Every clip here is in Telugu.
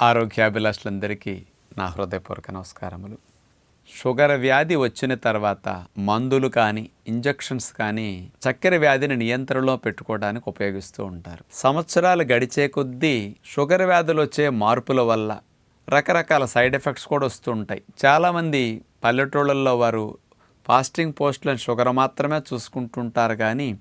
ఆరోగ్యాభిలాషులందరికీ నా హృదయపూర్వక నమస్కారములు. షుగర్ వ్యాధి వచ్చిన తర్వాత మందులు కానీ ఇంజెక్షన్స్ కానీ చక్కెర వ్యాధిని నియంత్రణలో పెట్టుకోవడానికి ఉపయోగిస్తూ ఉంటారు. సంవత్సరాలు గడిచే కొద్దీ షుగర్ వ్యాధులు వచ్చే మార్పుల వల్ల రకరకాల సైడ్ ఎఫెక్ట్స్ కూడా వస్తూ ఉంటాయి. చాలామంది పల్లెటూళ్ళల్లో వారు ఫాస్టింగ్ పోస్ట్లను షుగర్ మాత్రమే చూసుకుంటుంటారు కానీ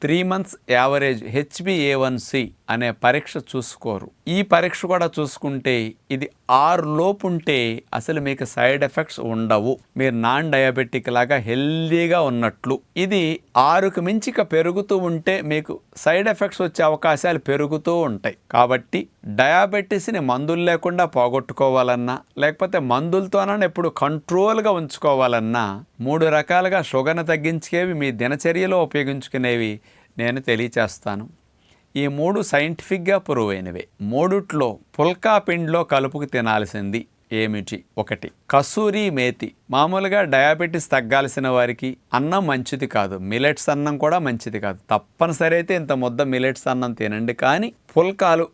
త్రీ మంత్స్ యావరేజ్ హెచ్బిఏవన్సి అనే పరీక్ష చూసుకోరు. ఈ పరీక్ష కూడా చూసుకుంటే ఇది ఆరు లోపు ఉంటే అసలు మీకు సైడ్ ఎఫెక్ట్స్ ఉండవు. మీరు నాన్ డయాబెటిక్ లాగా హెల్దీగా ఉన్నట్లు. ఇది ఆరుకు మించిక పెరుగుతూ ఉంటే మీకు సైడ్ ఎఫెక్ట్స్ వచ్చే అవకాశాలు పెరుగుతూ ఉంటాయి. కాబట్టి డయాబెటీస్ని మందులు లేకుండా పోగొట్టుకోవాలన్నా లేకపోతే మందులతోనన్నా ఎప్పుడు కంట్రోల్గా ఉంచుకోవాలన్నా మూడు రకాలుగా షుగర్ని తగ్గించేవి మీ దినచర్యలో ఉపయోగించుకునేవి నేను తెలియచేస్తాను. ఈ మూడు సైంటిఫిక్గా ప్రూవ్ అయినవే మూడిట్లో పుల్కా పిండిలో కలుపుకు తినాల్సింది ఏమిటి? ఒకటి కసూరి మేతి. మామూలుగా డయాబెటీస్ తగ్గాల్సిన వారికి అన్నం మంచిది కాదు. మిలెట్స్ అన్నం కూడా మంచిది కాదు. తప్పనిసరి అయితే ఇంత ముద్ద మిలెట్స్ అన్నం తినండి. కానీ పుల్కాలు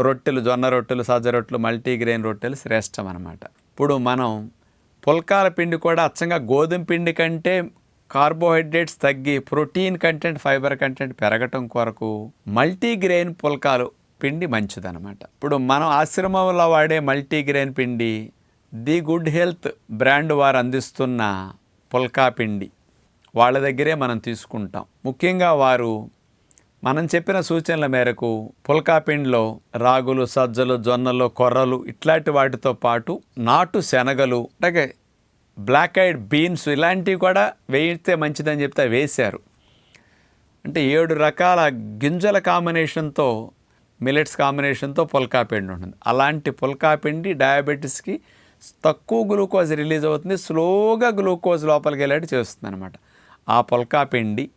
రొట్టెలు జొన్న రొట్టెలు సజ్జ రొట్టెలు మల్టీగ్రెయిన్ రొట్టెలు శ్రేష్టం అనమాట ఇప్పుడు మనం పుల్కాల పిండి కూడా అచ్చంగా గోధుమ పిండి కంటే కార్బోహైడ్రేట్స్ తగ్గి ప్రోటీన్ కంటెంట్ ఫైబర్ కంటెంట్ పెరగటం కొరకు మల్టీగ్రెయిన్ పుల్కాలు పిండి మంచిదన్నమాట. ఇప్పుడు మనం ఆశ్రమంలో వాడే మల్టీగ్రెయిన్ పిండి ది గుడ్ హెల్త్ బ్రాండ్ వారు అందిస్తున్న పుల్కా పిండి వాళ్ళ దగ్గరే మనం తీసుకుంటాం. ముఖ్యంగా వారు మనం చెప్పిన సూచనల మేరకు పుల్కా పిండిలో రాగులు సజ్జలు జొన్నలు కొర్రలు ఇట్లాంటి వాటితో పాటు నాటు శనగలు అంటే బ్లాక్ ఐడ్ బీన్స్ ఇలాంటివి కూడా వేయితే మంచిదని చెప్తే వేశారు. అంటే ఏడు రకాల గింజల కాంబినేషన్తో మిలెట్స్ కాంబినేషన్తో పుల్కా పిండి ఉంటుంది. అలాంటి పుల్కా పిండి డయాబెటీస్కి తక్కువ గ్లూకోజ్ రిలీజ్ అవుతుంది. స్లోగా గ్లూకోజ్ లోపలికి వెళ్ళేట్టు చేస్తుంది అనమాట ఆ పుల్కా పిండి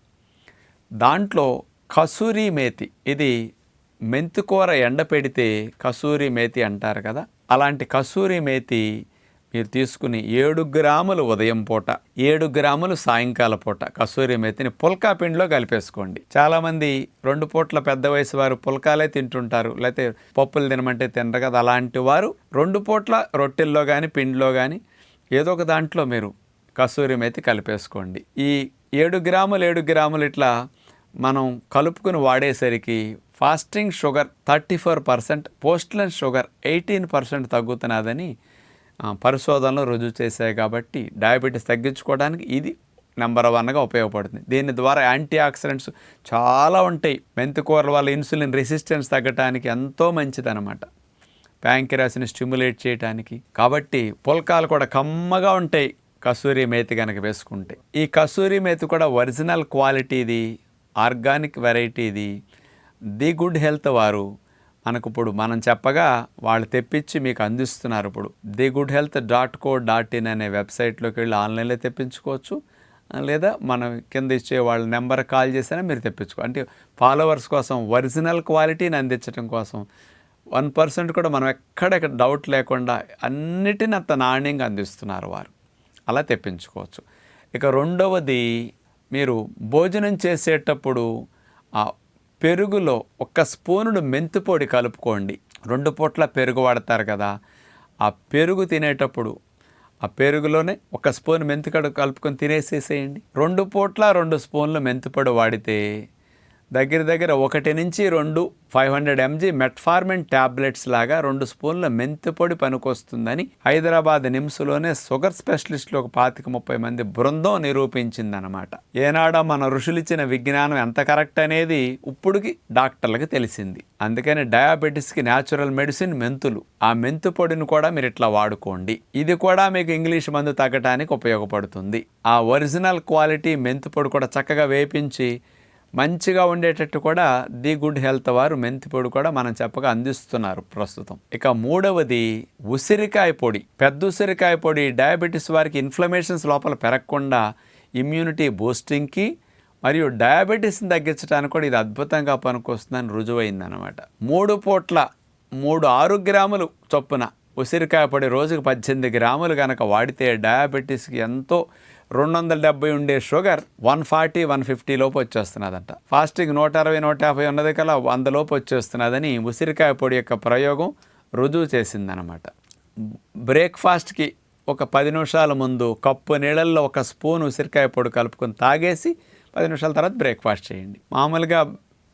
దాంట్లో కసూరి మేతి ఇది మెంతికూర ఎండ పెడితే కసూరి మేతి అంటారు కదా అలాంటి కసూరి మేతి మీరు తీసుకుని ఏడు గ్రాములు ఉదయం పూట ఏడు గ్రాములు సాయంకాల పూట కసూరి మేతిని పుల్కా పిండిలో కలిపేసుకోండి. చాలామంది రెండు పూట్ల పెద్ద వయసు వారు పుల్కాలే తింటుంటారు లేకపోతే పప్పులు తినమంటే తినరు కదా. అలాంటి వారు రెండు పూట్ల రొట్టెల్లో కానీ పిండిలో కానీ ఏదో ఒక దాంట్లో మీరు కసూరి మేతి కలిపేసుకోండి. ఈ ఏడు గ్రాములు ఏడు గ్రాములు ఇట్లా మనం కలుపుకుని వాడేసరికి fasting sugar thirty four percent పోస్ట్లెన్ sugar eighteen percent తగ్గుతున్నదని పరిశోధనలు రుజువు చేశాయి కాబట్టి డయాబెటీస్ తగ్గించుకోవడానికి ఇది నెంబర్ వన్గా ఉపయోగపడుతుంది. దీని ద్వారా యాంటీ ఆక్సిడెంట్స్ చాలా ఉంటాయి. మెంతికూరల వల్ల ఇన్సులిన్ రెసిస్టెన్స్ తగ్గడానికి ఎంతో మంచిదన్నమాట. ప్యాంకిరాస్ని స్టిమ్యులేట్ చేయడానికి కాబట్టి పుల్కాలు కూడా కమ్మగా ఉంటాయి కసూరి మేతి కనుక వేసుకుంటే. ఈ కసూరి మేతి కూడా ఒరిజినల్ క్వాలిటీది ఆర్గానిక్ వెరైటీది. ది గుడ్ హెల్త్ వారు మనకు ఇప్పుడు మనం చెప్పగా వాళ్ళు తెప్పించి మీకు అందిస్తున్నారు ఇప్పుడు. The Good Health dot co dot in అనే వెబ్సైట్లోకి వెళ్ళి ఆన్లైన్లో తెప్పించుకోవచ్చు. లేదా మనం కింద ఇచ్చే వాళ్ళ నెంబర్ కాల్ చేసినా మీరు తెప్పించుకో అంటే ఫాలోవర్స్ కోసం ఒరిజినల్ క్వాలిటీని అందించడం కోసం. వన్ పర్సెంట్ కూడా మనం ఎక్కడెక్కడ డౌట్ లేకుండా అన్నిటిని అంత నాణ్యంగా అందిస్తున్నారు వారు. అలా తెప్పించుకోవచ్చు. ఇక రెండవది మీరు భోజనం చేసేటప్పుడు పెరుగులో ఒక స్పూనుడు మెంతిపొడి కలుపుకోండి. రెండు పూట్ల పెరుగు వాడతారు కదా. ఆ పెరుగు తినేటప్పుడు ఆ పెరుగులోనే ఒక స్పూన్ మెంతికడు కలుపుకొని తినేసేసేయండి. రెండు పూట్ల రెండు స్పూన్లు మెంతిపొడి వాడితే దగ్గర దగ్గర ఒకటి నుంచి రెండు five hundred MG metformin tablets లాగా రెండు స్పూన్ల మెంతి పొడి పనికొస్తుందని హైదరాబాద్ నిమ్స్లోనే షుగర్ స్పెషలిస్టులు ఒక పాతిక ముప్పై మంది బృందం నిరూపించిందనమాట ఏనాడో మన ఋషులిచ్చిన విజ్ఞానం ఎంత కరెక్ట్ అనేది ఇప్పుడుకి డాక్టర్లకు తెలిసింది. అందుకని డయాబెటీస్కి న్యాచురల్ మెడిసిన్ మెంతులు. ఆ మెంతు పొడిని కూడా మీరు ఇట్లా వాడుకోండి. ఇది కూడా మీకు ఇంగ్లీష్ మందు తగ్గటానికి ఉపయోగపడుతుంది. ఆ ఒరిజినల్ క్వాలిటీ మెంతు పొడి కూడా చక్కగా వేపించి మంచిగా ఉండేటట్టు కూడా ది గుడ్ హెల్త్ వారు మెంతి పొడి కూడా మనం చెప్పగా అందిస్తున్నారు ప్రస్తుతం. ఇక మూడవది ఉసిరికాయ పొడి. పెద్ద ఉసిరికాయ పొడి డయాబెటీస్ వారికి ఇన్ఫ్లమేషన్స్ లోపల పెరగకుండా ఇమ్యూనిటీ బూస్టింగ్కి మరియు డయాబెటీస్ని తగ్గించడానికి కూడా ఇది అద్భుతంగా పనికొస్తుందని రుజువైందనమాట మూడు పూట్ల మూడు ఆరు గ్రాములు చొప్పున ఉసిరికాయ పొడి రోజుకు పద్దెనిమిది గ్రాములు కనుక వాడితే డయాబెటీస్కి ఎంతో రెండు వందల డెబ్బై ఉండే sugar one forty one fifty లోపు వచ్చేస్తున్నదంట. ఫాస్టింగ్ నూట అరవై నూట యాభై ఉన్నది కల వంద లోపు వచ్చేస్తున్నదని ఉసిరికాయ పొడి యొక్క ప్రయోగం రుజువు చేసిందనమాట బ్రేక్ఫాస్ట్కి ఒక పది నిమిషాల ముందు కప్పు నీళ్ళల్లో ఒక స్పూన్ ఉసిరికాయ పొడి కలుపుకొని తాగేసి పది నిమిషాల తర్వాత బ్రేక్ఫాస్ట్ చేయండి. మామూలుగా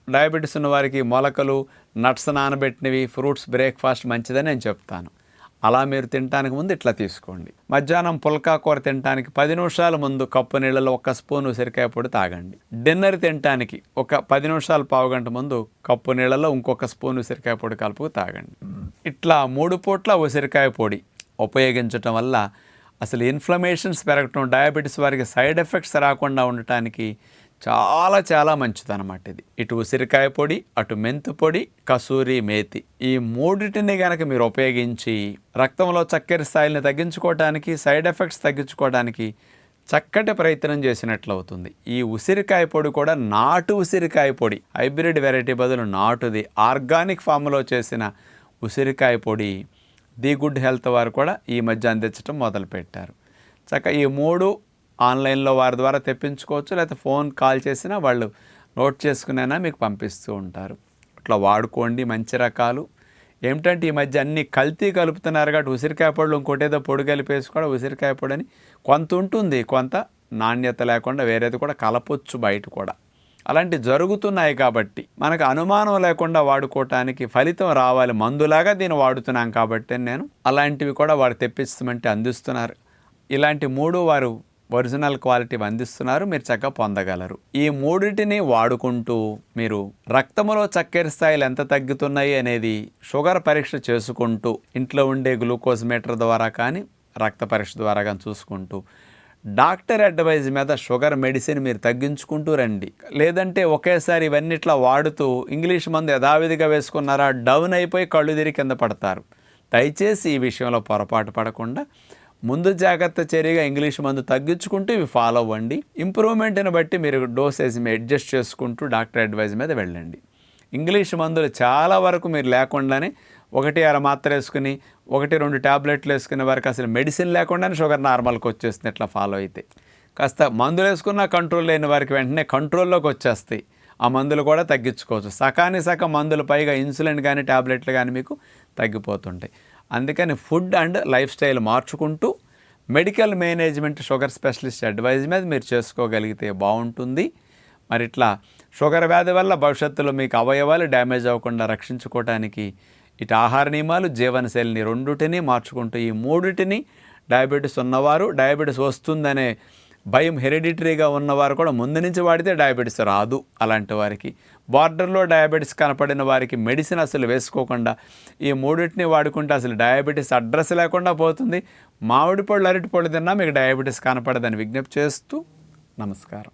డయాబెటీస్ ఉన్న వారికి మొలకలు నట్స్ నానబెట్టినవి ఫ్రూట్స్ బ్రేక్ఫాస్ట్ మంచిదని నేను చెప్తాను. అలా మీరు తినడానికి ముందు ఇట్లా తీసుకోండి. మధ్యాహ్నం పుల్కా కూర తినడానికి పది నిమిషాల ముందు కప్పు నీళ్ళలో ఒక స్పూన్ ఉసిరికాయ పొడి తాగండి. డిన్నర్ తినడానికి ఒక పది నిమిషాలు పావుగంట ముందు కప్పు నీళ్ళలో ఇంకొక స్పూన్ ఉసిరికాయ పొడి కలుపు తాగండి. ఇట్లా మూడు పూట్ల ఉసిరికాయ పొడి ఉపయోగించటం వల్ల అసలు ఇన్ఫ్లమేషన్స్ పెరగటం డయాబెటీస్ వారికి సైడ్ ఎఫెక్ట్స్ రాకుండా ఉండటానికి చాలా చాలా మంచిదన్నమాట ఇది. ఇటు ఉసిరికాయ పొడి అటు మెంతు పొడి కసూరి మేతి. ఈ మూడింటిని కనుక మీరు ఉపయోగించి రక్తంలో చక్కెర స్థాయిని తగ్గించుకోవడానికి సైడ్ ఎఫెక్ట్స్ తగ్గించుకోవడానికి చక్కటి ప్రయత్నం చేసినట్లు అవుతుంది ఈ ఉసిరికాయ పొడి కూడా నాటు ఉసిరికాయ పొడి. హైబ్రిడ్ వెరైటీ బదులు నాటుది. ఆర్గానిక్ ఫామ్లో చేసిన ఉసిరికాయ పొడి ది గుడ్ హెల్త్ వారు కూడా ఈ మధ్య అందించడం మొదలుపెట్టారు. చక్క ఈ మూడు ఆన్లైన్లో వారి ద్వారా తెప్పించుకోవచ్చు లేకపోతే ఫోన్ కాల్ చేసినా వాళ్ళు నోట్ చేసుకునైనా మీకు పంపిస్తూ ఉంటారు. అట్లా వాడుకోండి మంచి రకాలు. ఏమిటంటే ఈ మధ్య అన్ని కల్తీ కలుపుతున్నారు కాబట్టి ఉసిరికాయ పొడులు ఇంకోటి ఏదో పొడి కలిపేసి కూడా ఉసిరికాయ పొడి అని కొంత ఉంటుంది కొంత నాణ్యత లేకుండా వేరేది కూడా కలపొచ్చు బయట కూడా. అలాంటి జరుగుతున్నాయి కాబట్టి మనకు అనుమానం లేకుండా వాడుకోవటానికి ఫలితం రావాలి. మందులాగా దీన్ని వాడుతున్నాం కాబట్టి నేను అలాంటివి కూడా వారు తెప్పిస్తామంటే అందిస్తున్నారు. ఇలాంటి మూడు వారు ఒరిజినల్ క్వాలిటీ అందిస్తున్నారు మీరు చక్కగా పొందగలరు. ఈ మూడింటిని వాడుకుంటూ మీరు రక్తంలో చక్కెర స్థాయిలు ఎంత తగ్గుతున్నాయి అనేది షుగర్ పరీక్ష చేసుకుంటూ ఇంట్లో ఉండే గ్లూకోజ్ మీటర్ ద్వారా కానీ రక్త పరీక్ష ద్వారా కానీ చూసుకుంటూ డాక్టర్ అడ్వైజ్ మీద షుగర్ మెడిసిన్ మీరు తగ్గించుకుంటూ రండి. లేదంటే ఒకేసారి ఇవన్నిట్లా వాడుతూ ఇంగ్లీష్ మందు యథావిధిగా వేసుకున్నారా డౌన్ అయిపోయి కళ్ళు తిరిగి కింద పడతారు. దయచేసి ఈ విషయంలో పొరపాటు పడకుండా ముందు జాగ్రత్త చర్యగా ఇంగ్లీష్ మందు తగ్గించుకుంటూ ఇవి ఫాలో అవ్వండి. ఇంప్రూవ్మెంట్ని బట్టి మీరు డోసేజ్ అడ్జస్ట్ చేసుకుంటూ డాక్టర్ అడ్వైజ్ మీద వెళ్ళండి. ఇంగ్లీష్ మందులు చాలా వరకు మీరు లేకుండానే ఒకటి అర మాత్ర వేసుకుని ఒకటి రెండు ట్యాబ్లెట్లు వేసుకునే వరకు అసలు మెడిసిన్ లేకుండానే షుగర్ నార్మల్కి వచ్చేస్తుంది ఇట్లా ఫాలో అయితే. కాస్త మందులు వేసుకున్న కంట్రోల్ లేని వారికి వెంటనే కంట్రోల్లోకి వచ్చేస్తాయి. ఆ మందులు కూడా తగ్గించుకోవచ్చు. సకాని సగం మందులు పైగా ఇన్సులిన్ కానీ ట్యాబ్లెట్లు కానీ మీకు తగ్గిపోతుంటాయి. అందుకని ఫుడ్ అండ్ లైఫ్ స్టైల్ మార్చుకుంటూ medical management sugar specialist advice మీద మీరు చేసుకోగలిగితే బాగుంటుంది. మరి ఇట్లా షుగర్ వ్యాధి వల్ల భవిష్యత్తులో మీకు అవయవాలు డ్యామేజ్ అవ్వకుండా రక్షించుకోవటానికి ఇటు ఆహార నియమాలు జీవనశైలిని రెండుటిని మార్చుకుంటూ ఈ మూడిటిని డయాబెటీస్ ఉన్నవారు డయాబెటీస్ వస్తుందనే భయం హెరిడిటరీగా ఉన్నవారు కూడా ముందు నుంచి వాడితే డయాబెటీస్ రాదు అలాంటి వారికి. బార్డర్లో డయాబెటీస్ కనపడిన వారికి మెడిసిన్ అసలు వేసుకోకుండా ఈ మూడింటిని వాడుకుంటే అసలు డయాబెటీస్ అడ్రస్ లేకుండా పోతుంది. మామిడి పళ్ళు అరటి పళ్ళు తిన్నా మీకు డయాబెటీస్ కనపడదని విజ్ఞప్తి చేస్తూ నమస్కారం.